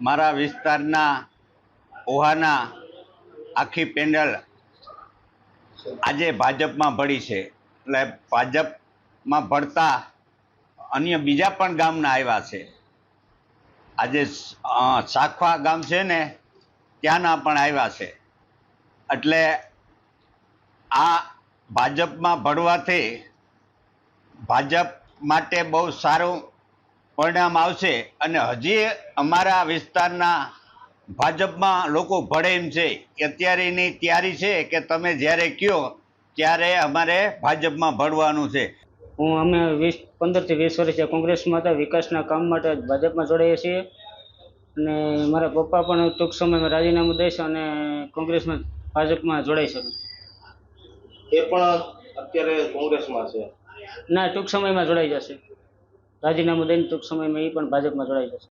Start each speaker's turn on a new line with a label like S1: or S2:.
S1: મારા વિસ્તારના ઓહાના આખી પેન્ડલ આજે ભાજપમાં ભળી છે. એટલે ભાજપમાં ભળતા અન્ય બીજા પણ ગામના આવ્યા છે. આજે સાખવા ગામ છે ને, ત્યાંના પણ આવ્યા છે. એટલે આ ભાજપમાં ભળવાથી ભાજપ માટે બહુ સારું પરિણામ આવશે અને હજી અમારા વિસ્તારના ભાજપમાં લોકો ભળે એમ છે અત્યારે અત્યારેની તૈયારી છે કે તમે જ્યારે કયો ત્યારે અમારે ભાજપમાં ભળવાનું છે.
S2: હું અમે વીસ પંદરથી વીસ વર્ષથી કોંગ્રેસમાં હતા વિકાસના કામ માટે ભાજપમાં જોડાઈએ છીએ. અને મારા પપ્પા પણ ટૂંક સમયમાં રાજીનામું દઈશ અને કોંગ્રેસમાં ભાજપમાં જોડાઈ શકે.
S3: એ પણ અત્યારે કોંગ્રેસમાં છે.
S2: ના ટૂંક સમયમાં જોડાઈ જશે. રાજીનામું દઈને ટૂંક સમયમાં એ પણ ભાજપમાં જોડાઈ જશે.